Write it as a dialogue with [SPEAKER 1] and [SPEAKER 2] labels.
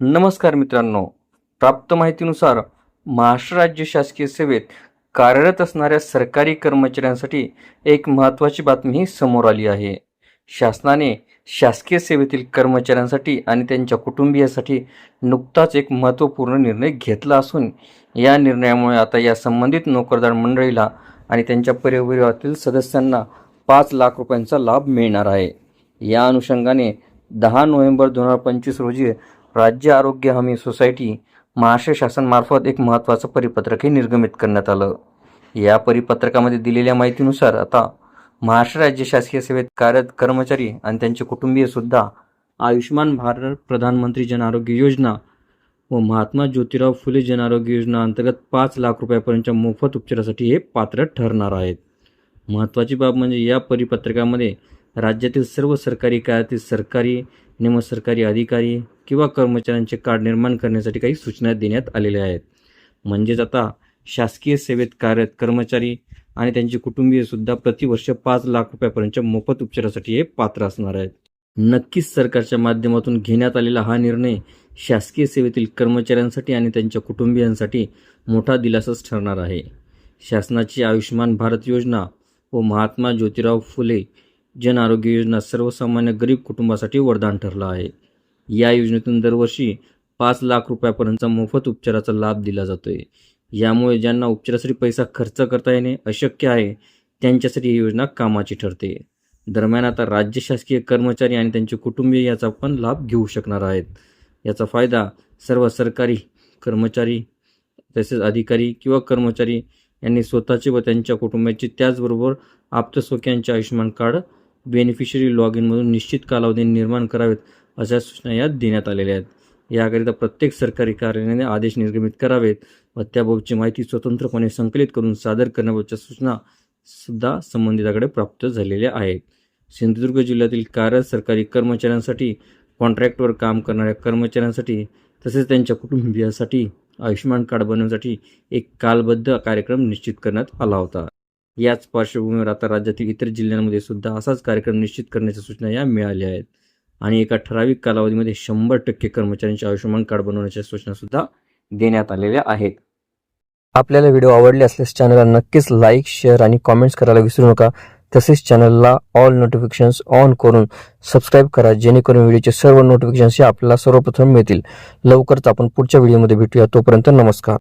[SPEAKER 1] नमस्कार मित्रांनो. प्राप्त माहितीनुसार महाराष्ट्र राज्य शासकीय सेवेत कार्यरत असणाऱ्या सरकारी कर्मचाऱ्यांसाठी एक महत्त्वाची बातमीही समोर आली आहे. शासनाने शासकीय सेवेतील कर्मचाऱ्यांसाठी आणि त्यांच्या कुटुंबियासाठी नुकताच एक महत्त्वपूर्ण निर्णय घेतला असून या निर्णयामुळे आता या संबंधित नोकरदार मंडळीला आणि त्यांच्या परिवारातील सदस्यांना पाच लाख रुपयांचा लाभ मिळणार आहे. या अनुषंगाने दहा नोव्हेंबर दोन हजार पंचवीस रोजी राज्य आरोग्य हमी सोसायटी महाराष्ट्र शासनामार्फत एक महत्त्वाचं परिपत्रकही निर्गमित करण्यात आलं. या परिपत्रकामध्ये दिलेल्या माहितीनुसार आता महाराष्ट्र राज्य शासकीय सेवेत कार्यरत कर्मचारी आणि त्यांचे कुटुंबीय सुद्धा आयुष्यमान भारत प्रधानमंत्री जन आरोग्य योजना व महात्मा ज्योतिराव फुले जन आरोग्य योजना अंतर्गत पाच लाख रुपयापर्यंतच्या मोफत उपचारासाठी हे पात्र ठरणार आहेत. महत्त्वाची बाब म्हणजे या परिपत्रकामध्ये राज्यातील सर्व सरकारी कार्यातील सरकारी निमसरकारी अधिकारी किंवा कर्मचाऱ्यांचे कार्ड निर्माण करण्यासाठी काही सूचना देण्यात आलेल्या आहेत. म्हणजेच आता शासकीय सेवेत कार्यरत कर्मचारी आणि त्यांचे कुटुंबीय सुद्धा प्रतिवर्ष पाच लाख रुपयापर्यंतच्या मोफत उपचारासाठी हे पात्र असणार आहेत. नक्कीच सरकारच्या माध्यमातून घेण्यात आलेला हा निर्णय शासकीय सेवेतील कर्मचाऱ्यांसाठी आणि त्यांच्या कुटुंबियांसाठी मोठा दिलासाच ठरणार आहे. शासनाची आयुष्यमान भारत योजना व महात्मा ज्योतिराव फुले जन आरोग्य योजना सर्वसामान्य गरीब कुटुंबासाठी वरदान ठरलं आहे. या योजनेतून दरवर्षी पाच लाख रुपयापर्यंतचा मोफत उपचाराचा लाभ दिला जातो आहे यामुळे ज्यांना उपचारासाठी पैसा खर्च करता येणे अशक्य आहे त्यांच्यासाठी ही योजना कामाची ठरते. दरम्यान आता राज्य शासकीय कर्मचारी आणि त्यांचे कुटुंबीय याचा पण लाभ घेऊ शकणार आहेत. याचा फायदा सर्व सरकारी कर्मचारी तसेच अधिकारी किंवा कर्मचारी यांनी स्वतःचे व त्यांच्या कुटुंबाचे त्याचबरोबर आप्तस्वकीयांचे आयुष्यमान कार्ड बेनिफिशरी लॉग इनमधून निश्चित कालावधी निर्माण करावेत अशा सूचना यात देण्यात आलेल्या आहेत. याकरिता प्रत्येक सरकारी कार्यालयाने आदेश निर्गमित करावेत व त्याबाबतची माहिती स्वतंत्रपणे संकलित करून सादर करण्याबाबतच्या सूचना सुद्धा संबंधिताकडे प्राप्त झालेल्या आहेत. सिंधुदुर्ग जिल्ह्यातील कार्यरत सरकारी कर्मचाऱ्यांसाठी कॉन्ट्रॅक्टवर काम करणाऱ्या कर्मचाऱ्यांसाठी तसेच त्यांच्या कुटुंबियासाठी आयुष्यमान कार्ड बनवण्यासाठी एक कालबद्ध कार्यक्रम निश्चित करण्यात आला होता. याच पार्श्वभूमीवर आता राज्यातील इतर जिल्ह्यांमध्ये सुद्धा असाच कार्यक्रम निश्चित करण्याच्या सूचना या मिळाल्या आहेत. आणि एका ठराविक कालावधीमध्ये शंभर टक्के कर्मचाऱ्यांचे आयुष्यमान कार्ड बनवण्याच्या सूचना सुद्धा देण्यात आलेल्या आहेत.
[SPEAKER 2] आपल्याला व्हिडिओ आवडले असल्यास चॅनलला नक्कीच लाईक शेअर आणि कॉमेंट्स करायला विसरू नका. तसेच चॅनलला ऑल नोटिफिकेशन्स ऑन करून सबस्क्राईब करा जेणेकरून व्हिडिओचे सर्व नोटिफिकेशन्स हे आपल्याला सर्वप्रथम मिळतील. लवकरच आपण पुढच्या व्हिडिओमध्ये भेटूया. तोपर्यंत नमस्कार.